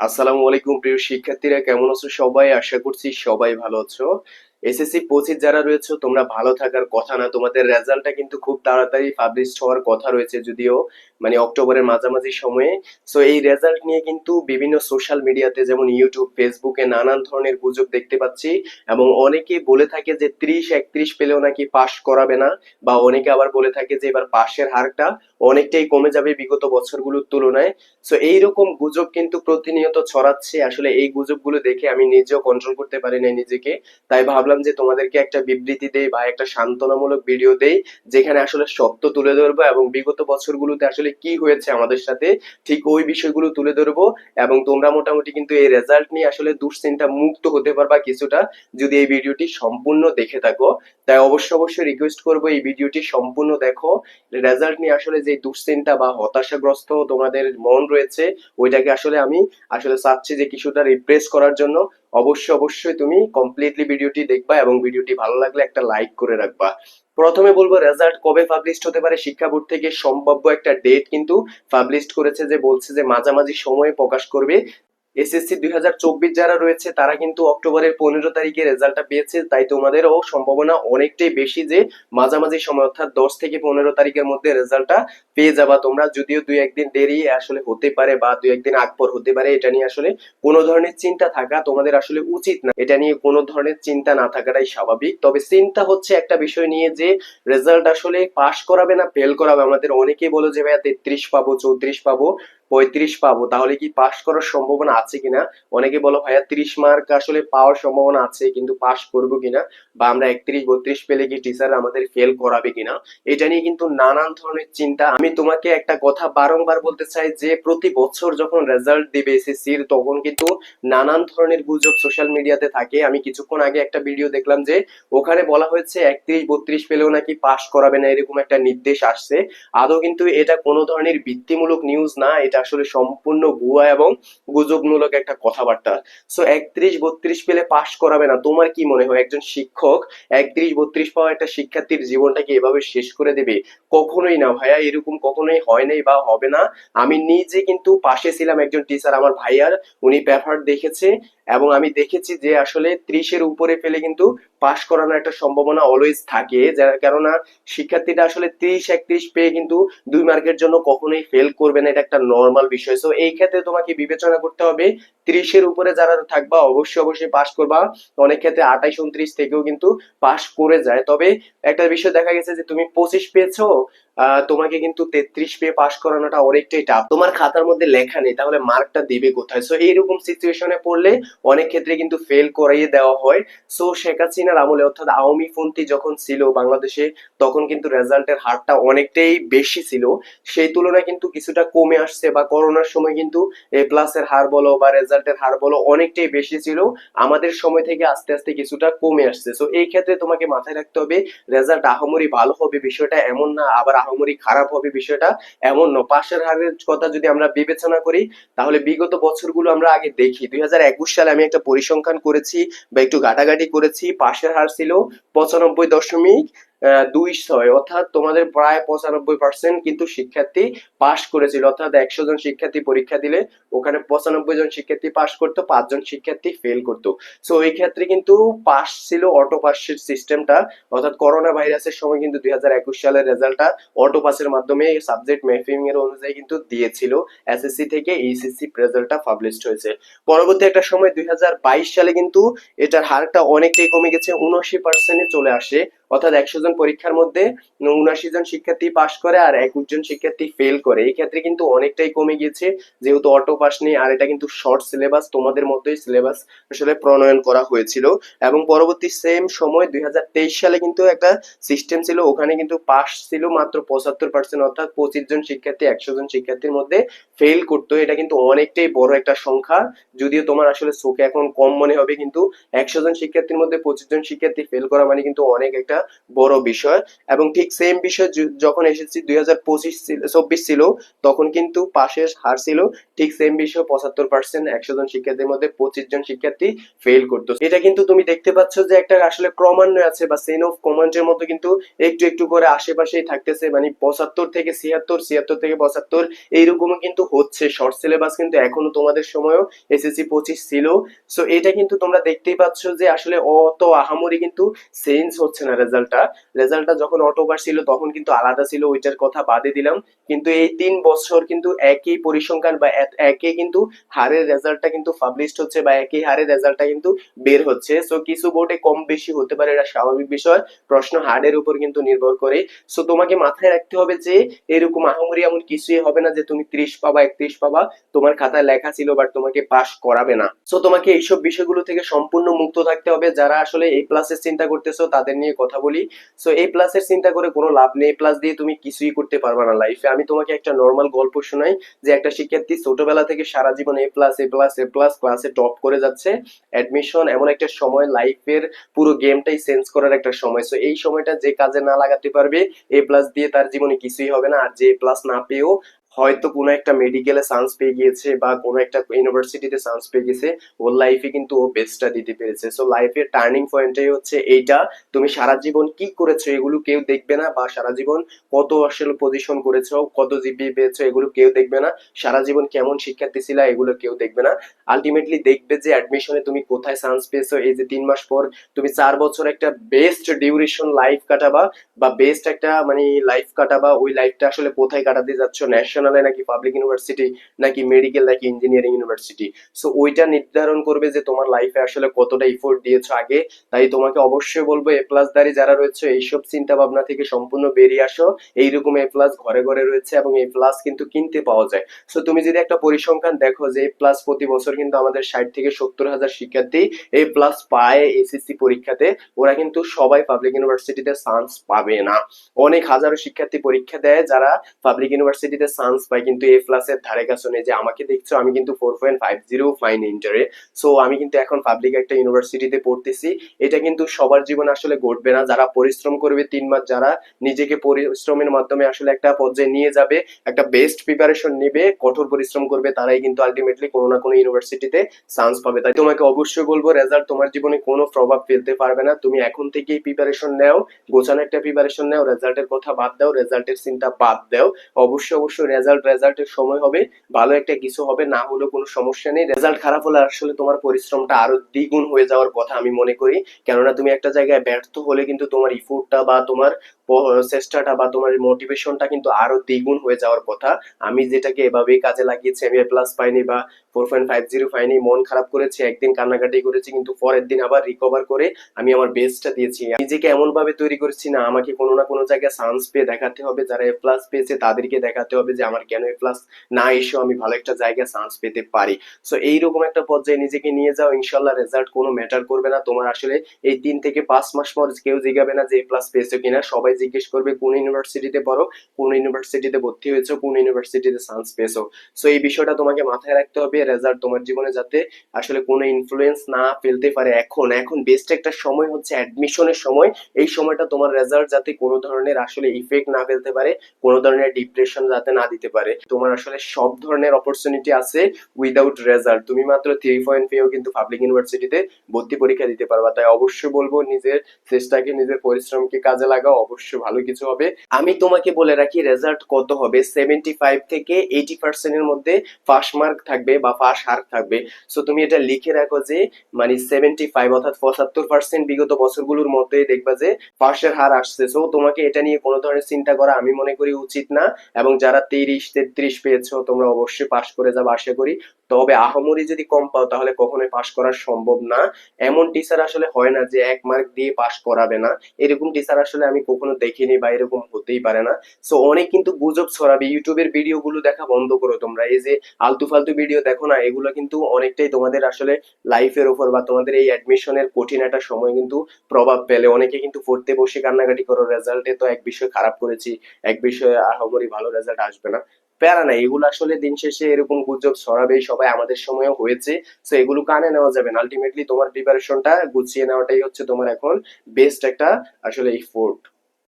আসসালামু আলাইকুম প্রিয় শিক্ষার্থীরা, কেমন আছো সবাই? আশা করছি সবাই ভালো আছো। এসএসসি পঁচিশ যারা রয়েছে, তোমরা ভালো থাকার কথা না, তোমাদের রেজাল্টটা কিন্তু খুব তাড়াতাড়ি পাবলিশ হওয়ার কথা রয়েছে যদিও। মানে অক্টোবরের মাঝামাঝি সময়ে। সো এই রেজাল্ট নিয়ে কিন্তু বিভিন্ন সোশ্যাল মিডিয়াতে যেমন ইউটিউব ফেসবুকে নানান ধরনের গুজব দেখতে পাচ্ছি এবং অনেকে বলে থাকে যে ত্রিশ একত্রিশ পেলেও নাকি পাশ করাবে না বা অনেকে আবার বলে থাকে যে এবার পাশের হারটা অনেকটাই কমে যাবে বিগত বছরগুলোর তুলনায়। সো এইরকম গুজব কিন্তু প্রতিনিয়ত ছড়াচ্ছে। আসলে এই গুজবগুলো দেখে আমি নিজেও কন্ট্রোল করতে পারি না নিজেকে। তাই ভাবলাম যে তোমাদেরকে একটা বিবৃতি দেই বা একটা সান্ত্বনামূলক ভিডিও দেই যেখানে আসলে সত্য তুলে ধরবো এবং বিগত বছরগুলোতে আসলে কি হয়েছে আমাদের সাথে, ঠিক ওই বিষয়গুলো তুলে ধরবো এবং তোমরা মোটামুটি কিন্তু এই রেজাল্ট নিয়ে আসলে দুশ্চিন্তা মুক্ত হতে পারবা কিছুটা যদি এই ভিডিওটি সম্পূর্ণ দেখে থাকো। তাই অবশ্যই অবশ্যই রিকোয়েস্ট করব এই ভিডিওটি সম্পূর্ণ দেখো। রেজাল্ট নিয়ে আসলে যে দুশ্চিন্তা বা হতাশাগ্রস্ত তোমাদের মন রয়েছে, ওইটাকে আসলে আমি আসলে চাচ্ছি যে কিছুটা রিপ্রেস করার জন্য। অবশ্যই অবশ্যই তুমি কমপ্লিটলি ভিডিওটি দেখবা এবং ভিডিওটি ভালো লাগলে একটা লাইক করে রাখবা। প্রথমে বলব রেজাল্ট কবে পাবলিশ হতে পারে শিক্ষা বোর্ড থেকে সম্ভাব্য একটা ডেট কিন্তু পাবলিশ করেছে যে বলছে যে মাঝামাঝি সময়ে প্রকাশ করবে। এসএসসি দুই হাজার চব্বিশ যারা রয়েছে, তারা কিন্তু অক্টোবরের পনেরো তারিখে রেজাল্টটা পেয়েছে। তাই তোমাদেরও সম্ভাবনা অনেকটাই বেশি যে, মাঝামাঝি সময় অর্থাৎ দশ থেকে পনেরো তারিখের মধ্যে রেজাল্টটা পেয়ে যাবা তোমরা। যদিও দুই একদিন দেরি আসলে হতে পারে বা দুই একদিন আগ পর হতে পারে, এটা নিয়ে আসলে কোনো ধরনের চিন্তা থাকা তোমাদের আসলে উচিত না। এটা নিয়ে কোনো ধরনের চিন্তা না থাকাটাই স্বাভাবিক। তবে চিন্তা হচ্ছে একটা বিষয় নিয়ে যে, রেজাল্ট আসলে পাশ করাবে না, ফেল করাবে। আমাদের অনেকেই বলো যে, ভাইয়া তেত্রিশ পাবো, চৌত্রিশ পাবো। পঁয়ত্রিশ পাবো। তাহলে কি পাশ করার সম্ভাবনা আছে কিনা? অনেকে বলো, ভাইয়া, ত্রিশ মার্ক আসলে পাওয়ার সম্ভাবনা আছে, কিন্তু পাশ করব কিনা? বা আমরা একত্রিশ, বত্রিশ পেলে কি টিচার আমাদের ফেল করাবে কিনা? এটা নিয়ে কিন্তু নানান ধরনের চিন্তা। আমি তোমাকে একটা কথা বারংবার বলতে চাই, যে প্রতি বছর যখন রেজাল্ট দিবে এসএসসির তখন কিন্তু নানান ধরনের গুজব সোশ্যাল মিডিয়াতে থাকে। আমি কিছুক্ষণ আগে একটা ভিডিও দেখলাম যে, ওখানে বলা হয়েছে, একত্রিশ, বত্রিশ পেলেও নাকি পাশ করাবে না, এরকম একটা নির্দেশ আসছে। আদৌ কিন্তু এটা কোনো ধরনের ভিত্তিমূলক নিউজ না, এটা আসলে সম্পূর্ণ ভুয়া এবং গুজবমূলক একটা কথাবার্তা। সো একত্রিশ বত্রিশ পেলে পাশ করাবে না। তোমার কি মনে হয়? একজন শিক্ষক একত্রিশ বত্রিশ পাওয়া একটা শিক্ষার্থীর জীবনটাকে এভাবে শেষ করে দেবে? কখনোই না ভাইয়া, এরকম কখনোই হয় নাই বা হবে না। আমি নিজে কিন্তু পাশে ছিলাম একজন টিচার আমার ভাইয়ার। উনি পেপার দেখেছে এবং আমি দেখেছি যে আসলে ত্রিশের উপরে পেলে কিন্তু পাশ করানোর একটা সম্ভাবনা অলওয়েজ থাকে। কেননা শিক্ষার্থীটা আসলে ত্রিশ একত্রিশ পেয়ে কিন্তু দুই মার্কের জন্য কখনোই ফেল করবে না। এটা একটা নর্মাল বিষয়। সো এই ক্ষেত্রে তোমাকে বিবেচনা করতে হবে, ত্রিশের উপরে যারা থাকবা, অবশ্যই অবশ্যই পাশ করবা। অনেক ক্ষেত্রে আঠাইশ, উনত্রিশ থেকেও কিন্তু পাশ করে যায়। তবে একটা বিষয় দেখা গেছে যে, তুমি পঁচিশ পেয়েছ তোমাকে কিন্তু তেত্রিশ পেয়ে পাশ করানোটা অনেকটাই টাফ তোমার খাতার মধ্যে লেখা নেই, তাহলে মার্কটা দেবে কোথায়? সো এইরকম সিচুয়েশনে পড়লে অনেক ক্ষেত্রে কিন্তু ফেল করাইয়ে দেওয়া হয়। সো শেখ হাসিনার আমলে, অর্থাৎ আওয়ামী পন্থী যখন ছিল বাংলাদেশে, তখন কিন্তু রেজাল্টের হারটা অনেকটাই বেশি ছিল। সেই তুলনায় কিন্তু কিছুটা কমে আসছে বা করোনার সময় কিন্তু এ প্লাসের হার বলো বা রেজাল্টের হার বলো অনেকটাই বেশি ছিল। আমাদের সময় থেকে আস্তে আস্তে কিছুটা কমে আসছে। সো এই ক্ষেত্রে তোমাকে মাথায় রাখতে হবে রেজাল্ট আহামরি ভালো হবে বিষয়টা এমন না, আবার আহামরি খারাপ হবে বিষয়টা এমন না পাশের হারের কথা যদি আমরা বিবেচনা করি, তাহলে বিগত বছরগুলো আমরা আগে দেখি। দুই হাজার একুশ সালে আমি একটা পরিসংখ্যান করেছি বা একটু ঘাটাঘাটি করেছি, পাশের হার ছিল পঁচানব্বই দশমিক দুই ছয় অর্থাৎ তোমাদের প্রায় পঁচানব্বই পার্সেন্ট কিন্তু শিক্ষার্থী পাশ করেছিল। অর্থাৎ একশো জন শিক্ষার্থী পরীক্ষা দিলে ওখানে পঁচানব্বই জন শিক্ষার্থী পাশ করতো, পাঁচজন শিক্ষার্থী ফেল করতো। সো ওই ক্ষেত্রে কিন্তু পাস ছিল অটো পাসের সিস্টেমটা অর্থাৎ করোনা ভাইরাসের সময় কিন্তু দুই হাজার একুশ সালের রেজাল্টটা অটো পাসের মাধ্যমে সাবজেক্ট ম্যাপিং এর অনুযায়ী কিন্তু দিয়েছিল। এসএসসি থেকে এইচএসসি রেজাল্টটা পাবলিশড হয়েছে। পরবর্তী একটা সময় দুই হাজার বাইশ সালে কিন্তু এটার হারটা অনেকটাই কমে গেছে, উনআশি পার্সেন্টে চলে আসে। অর্থাৎ একশো জন পরীক্ষার মধ্যে উনআশি জন শিক্ষার্থী পাশ করে আর একুশ জন শিক্ষার্থী ফেল করে। এই ক্ষেত্রে কিন্তু অনেকটাই কমে গিয়েছে। যেহেতু অটো পাস নেই, আর এটা কিন্তু শর্ট সিলেবাস তোমাদের মতোই সিলেবাস আসলে প্রণয়ন করা হয়েছিল। এবং পরবর্তী সেম সময় দুই সালে কিন্তু একটা সিস্টেম ছিল, ওখানে কিন্তু পাস ছিল মাত্র পঁচাত্তর পার্সেন্ট অর্থাৎ পঁচিশ জন শিক্ষার্থী, একশো জন শিক্ষার্থীর মধ্যে ফেল করতো। এটা কিন্তু অনেকটাই বড় একটা সংখ্যা। যদিও তোমার আসলে চোখে এখন কম মনে হবে, কিন্তু একশো জন শিক্ষার্থীর মধ্যে পঁচিশ জন শিক্ষার্থী ফেল করা মানে কিন্তু অনেক একটা বড় বিষয় এবং ঠিক সেম বিষয় যখন এসেছি দুই হাজার পঁচিশ চব্বিশ ছিল, তখন কিন্তু পাশের হার ছিল, ঠিক সেম বিষয় পঁচাত্তর পার্সেন্ট একশো জন শিক্ষার্থীর মধ্যে পঁচিশ জন শিক্ষার্থী ফেল করতো। এটা কিন্তু তুমি দেখতে পাচ্ছ যে একটা আসলে ক্রমান্বয় আছে বা সেন অফ কমান্ডের মতো কিন্তু একটু একটু করে আশেপাশেই থাকতেছে মানে পঁচাত্তর থেকে ছিয়াত্তর ছিয়াত্তর থেকে পঁচাত্তর, এইরকমও কিন্তু হচ্ছে। শর্ট সিলেবাস কিন্তু এখনও তোমাদের সময়ও এসএসসি পঁচিশ ছিল। সো এটা কিন্তু তোমরা দেখতেই পাচ্ছ যে আসলে অত আহামরি কিন্তু চেঞ্জ হচ্ছে না রেজাল্টটা। রেজাল্টটা যখন অটোবার ছিল, তখন কিন্তু আলাদা ছিল, ওইটার কথা বাদে দিলাম। কিন্তু এই তিন বছর কিন্তু একই পরিসংখ্যান বা এক- একই কিন্তু হারের রেজাল্টটা কিন্তু পাবলিশড হচ্ছে বা একই হারের রেজাল্টটা কিন্তু বের হচ্ছে। সো কিছু বোর্ডে কম বেশি হতে পারে, এটা স্বাভাবিক বিষয়। প্রশ্ন হার্ডের উপর কিন্তু নির্ভর করে। সো তোমাকে মাথায় রাখতে হবে যে, এরকম আহামরি এমন কিছুই হবে না যে, তুমি ত্রিশ পাবা, একত্রিশ পাবা, তোমার খাতায় লেখা ছিল বাট তোমাকে পাস করাবে না। সো তোমাকে এইসব বিষয়গুলো থেকে সম্পূর্ণ মুক্ত থাকতে হবে। যারা আসলে এই প্লাসের চিন্তা করতেছো, তাদের নিয়ে কথা বলি। সো এই প্লাসের চিন্তা করে কোনো লাভ নেই। প্লাস দিয়ে তুমি কিছুই করতে পারবে না লাইফে আমি তোমাকে একটা নর্মাল গল্প শোনাই, যে একটা শিক্ষার্থী ছোটবেলা থেকে সারা জীবন A plus A plus A plus ক্লাসে টপ করে যাচ্ছে। অ্যাডমিশন এমন একটা সময় লাইফের পুরো গেমটাই চেঞ্জ করার একটা সময়। সো এই সময়টা যে কাজে না লাগাতে পারবে এ প্লাস দিয়ে তার জীবনে কিছুই হবে না। আর যে প্লাস না পেয়েও হয়তো কোনো একটা মেডিকেলে চান্স পেয়ে গিয়েছে বা কোনো একটা ইউনিভার্সিটিতে চান্স পেয়ে গেছে ওর লাইফে কিন্তু ও বেস্টটা দিতে পেরেছে। সো লাইফের টার্নিং পয়েন্টটাই হচ্ছে এইটা, তুমি সারা জীবন কি করেছ এগুলো কেউ দেখবে না বা সারা জীবন কত আসলে পজিশন করেছ, কত জিপি পেয়েছ এগুলো কেউ দেখবে না, সারা জীবন কেমন শিক্ষার্থী ছিলা এগুলো কেউ দেখবে না। আলটিমেটলি দেখবে যে অ্যাডমিশনে তুমি কোথায় চান্স পেয়েছ, এই যে তিন মাস পর তুমি চার বছর একটা বেস্ট ডিউরেশন লাইফ কাটাবা বা বেস্ট একটা মানে লাইফ কাটাবা, ওই লাইফটা আসলে কোথায় কাটাতে যাচ্ছ ন্যাশনালে নাকি পাবলিক ইউনিভার্সিটি নাকি মেডিকেল নাকি ইঞ্জিনিয়ারিং ইউনিভার্সিটি সো ওইটা নির্ধারণ করবে যে তোমার লাইফে আসলে কতটা ইফোর্ট দিয়েছ আগে। তাই তোমাকে অবশ্যই বলব এ প্লাস দারি যারা রয়েছে, এইসব চিন্তা ভাবনা থেকে সম্পূর্ণ বেরিয়ে আসো। এইরকম এ প্লাস ঘরে ঘরে রয়েছে এবং এ প্লাস কিন্তু কিনতে পাওয়া যায়। সো তুমি যদি একটা পরিসংখ্যান দেখো যে এ প্লাস প্রতি বছর কিন্তু আমাদের ষাট থেকে সত্তর হাজার শিক্ষার্থী এ প্লাস পায় এসএসসি পরীক্ষাতে, ওরা কিন্তু সবাই পাবলিক ইউনিভার্সিটিতে চান্স পাবে না। অনেক হাজারো শিক্ষার্থী পরীক্ষা দেয় যারা পাবলিক ইউনিভার্সিটিতে চান্স পায় কিন্তু এ প্লাসের ধারে কাছে নেই। যে আমাকে দেখছ, আমি কিন্তু four point five zero fine ইন্টারে সো আমি কিন্তু এখন পাবলিক একটা ইউনিভার্সিটিতে পড়তেছি। এটা কিন্তু সবার জীবনে আসলে ঘটবে না। যারা পরিশ্রম করবে, তিন মাস যারা নিজেকে পরিশ্রমের মাধ্যমে আসলে একটা পর্যায়ে নিয়ে যাবে, একটা বেস্ট প্রিপারেশন নেবে, কঠোর পরিশ্রম করবে, তারাই কিন্তু আলটিমেটলি কোনো না কোনো ইউনিভার্সিটিতে চান্স পাবে। তাই তোমাকে অবশ্যই বলব রেজাল্ট তোমার জীবনে কোনো প্রভাব ফেলতে পারবে না। তুমি এখন থেকেই প্রিপারেশন নাও, গোছানো একটা প্রিপারেশন নাও রেজাল্টের কথা বাদ দাও রেজাল্টের চিন্তা বাদ দাও। অবশ্যই অবশ্যই রেজাল্ট রেজাল্টের সময় হবে। ভালো একটা কিছু হবে, না হলেও কোনো সমস্যা নেই। রেজাল্ট খারাপ হলে আসলে তোমার পরিশ্রমটা আরও দ্বিগুণ হয়ে যাওয়ার কথা আমি মনে করি। কেননা তুমি একটা জায়গায় ব্যর্থ হলে কিন্তু তোমার ইফোর্টটা বা তোমার চেষ্টাটা বা তোমার মোটিভেশনটা কিন্তু আরও দ্বিগুণ হয়ে যাওয়ার কথা। আমি যেটাকে এভাবেই কাজে লাগিয়েছি, আমি প্লাস পাইনি বা ফোর পয়েন্ট ফাইভ জিরো পাইনি, মন খারাপ করেছি, একদিন কান্নাকাটি করেছি, কিন্তু পরের দিন আবার রিকভার করে আমি আমার বেস্টটা দিয়েছি। নিজেকে এমন ভাবে তৈরি করেছি না, আমাকে কোনো না কোনো জায়গায় চান্স পেয়ে দেখাতে হবে, যারা এ প্লাস পেয়েছে তাদেরকে দেখাতে হবে যে আমার কেন এ প্লাস না এসেও আমি ভালো একটা জায়গায় চান্স পেতে পারি। সো এইরকম একটা পর্যায়ে নিজেকে নিয়ে যাও ইনশাল্লাহ রেজাল্ট কোনো ম্যাটার করবে না। তোমার আসলে এই তিন থেকে পাঁচ মাস পর কেউ জিগাবে না যে এ প্লাস পেয়েছ কিনা, সবাই জিজ্ঞেস করবে, কোন ইউনিভার্সিটিতে পড়ো, কোন ইউনিভার্সিটিতে ভর্তি হয়েছো, কোন ইউনিভার্সিটিতে চান্স পেয়েছ। সো এই বিষয়টা তোমাকে মাথায় রাখতে হবে রেজাল্ট তোমার জীবনে যাতে আসলে কোনো ইনফ্লুয়েন্স না ফেলতে পারে এখন। এখন বেস্ট একটা সময় হচ্ছে অ্যাডমিশনের সময়। এই সময়টা তোমার রেজাল্ট যাতে কোনো ধরনের আসলে ইফেক্ট না ফেলতে পারে, কোনো ধরনের ডিপ্রেশন যাতে না দিতে পারে। তোমার আসলে সব ধরনের অপরচুনিটি আছে উইদাউট রেজাল্ট তুমি মাত্র থ্রি পয়েন্ট পেয়েও কিন্তু পাবলিক ইউনিভার্সিটিতে ভর্তি পরীক্ষা দিতে পারবা। তাই অবশ্যই বলব, নিজের চেষ্টাকে, নিজের পরিশ্রমকে কাজে লাগাও। অবশ্যই ভালো কিছু হবে। আমি তোমাকে বলে রাখি রেজাল্ট কত হবে? সেভেন্টি ফাইভ থেকে এইটি পার্সেন্টের মধ্যে পাস মার্ক থাকবে বা পাস হার থাকবে। সো তুমি এটা লিখে রাখো যে মানে সেভেন্টি ফাইভ অর্থাৎ পঁচাত্তর পার্সেন্ট বিগত বছরগুলোর মধ্যে দেখবা যে পাশের হার আসছে। সো তোমাকে এটা নিয়ে কোনো ধরনের চিন্তা করা আমি মনে করি উচিত না। এবং যারা তিরিশ, তেত্রিশ পেয়েছ, তোমরা অবশ্যই পাস করে যাবে, আশা করি। তবে আহামরি যদি কম পাও, তাহলে কখনোই পাস করা সম্ভব না। এমন টিচার আসলে হয় না যে এক মার্ক দিয়ে পাস করাবে না। এরকম টিচার আসলে আমি কখনো দেখিনি বা এরকম হতেই পারে না। সো অনেক কিন্তু গুজব ছড়াবে। ইউটিউবের ভিডিও গুলো দেখা বন্ধ করো তোমরা। এই যে আলতু ফালতু ভিডিও দেখো না, এগুলো কিন্তু অনেকটাই তোমাদের আসলে লাইফের ওপর বা তোমাদের এই অ্যাডমিশনের কঠিন একটা সময় কিন্তু প্রভাব ফেলে। অনেকে কিন্তু পড়তে বসে কান্নাকাটি করো রেজাল্টে তো এক বিষয় খারাপ করেছি, এক বিষয়ে আহামরি ভালো রেজাল্ট আসবে না। প্যারা নাই, এগুলো আসলে দিন শেষে এরকম গুজব ছড়াবে, সবাই আমাদের সময়ও হয়েছে তো এগুলো কানে নেওয়া যাবে আলটিমেটলি তোমার প্রিপারেশনটা গুছিয়ে নেওয়াটাই হচ্ছে তোমার এখন বেস্ট একটা আসলে এই ফোর্ট